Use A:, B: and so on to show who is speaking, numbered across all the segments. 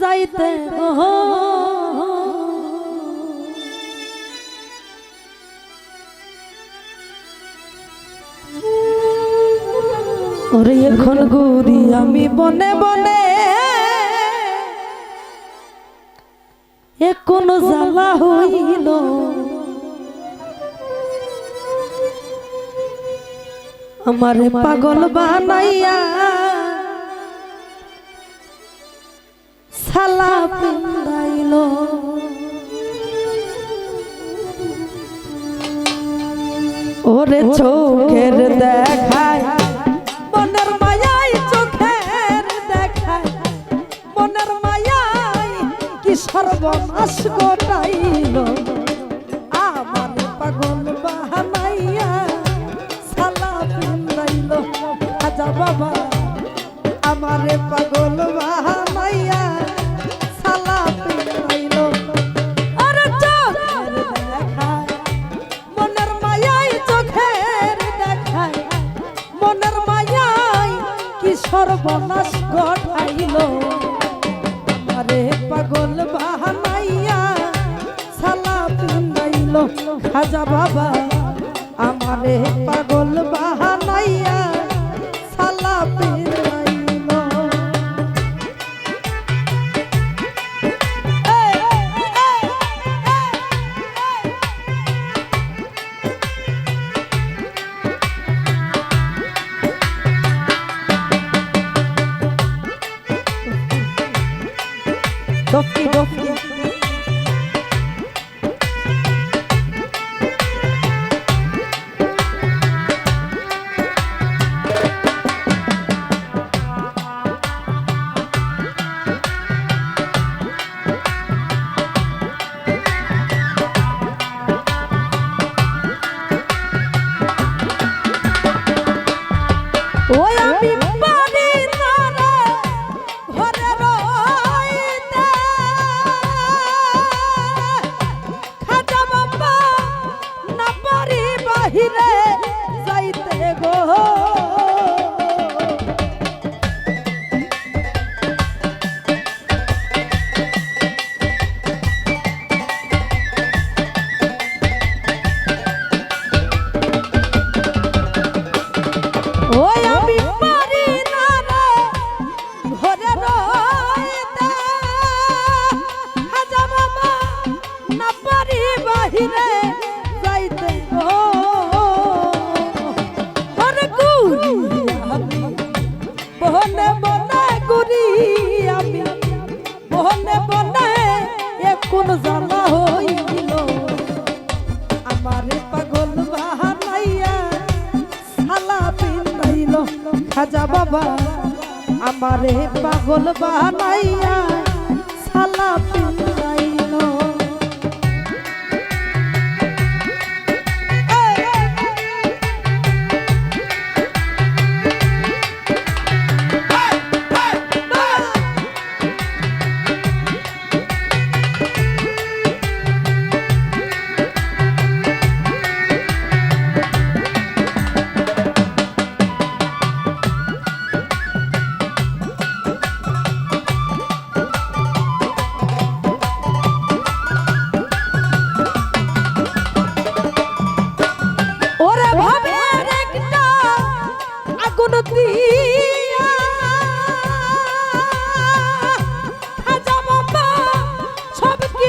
A: যাইতে ওরে এখন গুরি আমি বনে বনে এ কোন জ্বালা হইল। আমারে পাগল বানাইয়া ওরে চোখের দেখায়, মনের মায়াই চোখের দেখায়। মনের মায়াই কি সর্বনাশ আমার পাগল বাহানাইয়া সালা পিন্দাইল আজা বাবা, আমারে পাগল সর্বনাশ ঘটাইল আরে পাগল বাহানাইয়া সালা পিন্দাইল খাজা বাবা আমারে পাগল বাহানাইয়া আমারে পাগল বানাইয়া সালা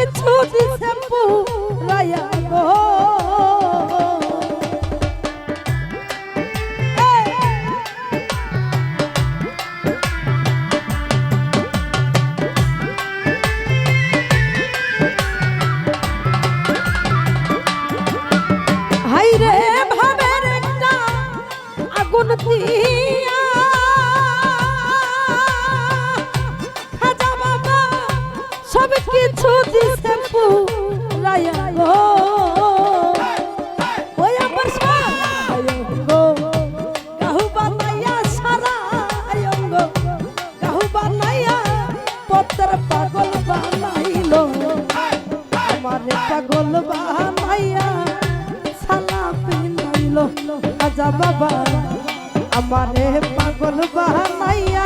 A: কিছু দিছে পুরাইয়া গো। হাইরে পাগল বানাইল। আমারে পাগল বানাইয়া সালা পিনাইল আজা বাবা আমারে পাগল বানাইয়া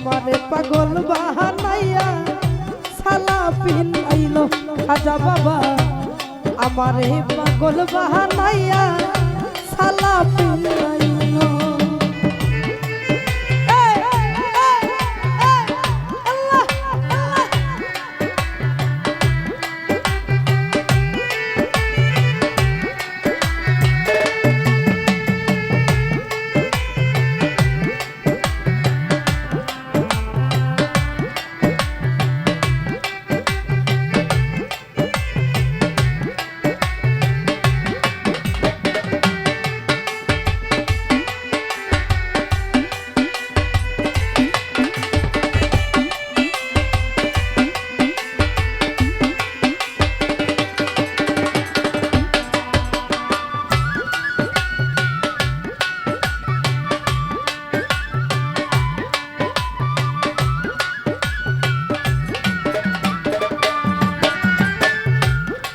A: আমারে পাগল বাহানাইয়া সালা পিলাইল খাজা বাবা। আমারে পাগল বাহানাইয়া সালা পিলাই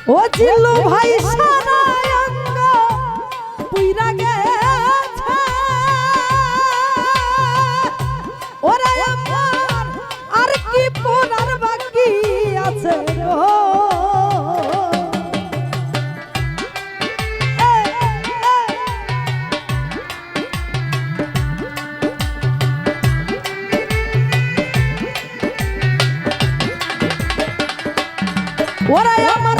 A: ও জিল্লু ভাই সারা পুইরা গেছে ওরা আমার আর কি পোনার বাকি আছে ওরা What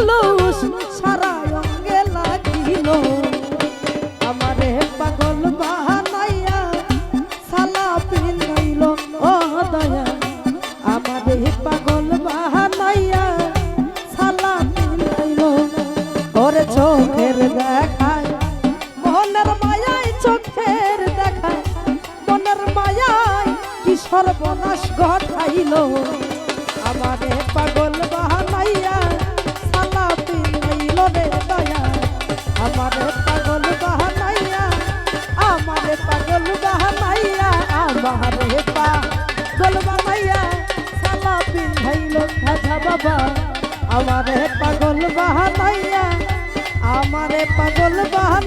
A: গেল সারা অঙ্গে লাগিল। আমারে পাগল বাহানাইয়া সালা পিনাইল ও দয়া, আমারে পাগল বাহানাইয়া সালা পিনাইল ওরে চোখের দেখায়, মনের মায়াই চোখের দেখায়, মনের মায়াই কি সর্বনাশ ঘটাইল। আমারে পাগল বাবা। আমারে পাগল বাহানাইয়া আমারে পাগল বাহানাইয়া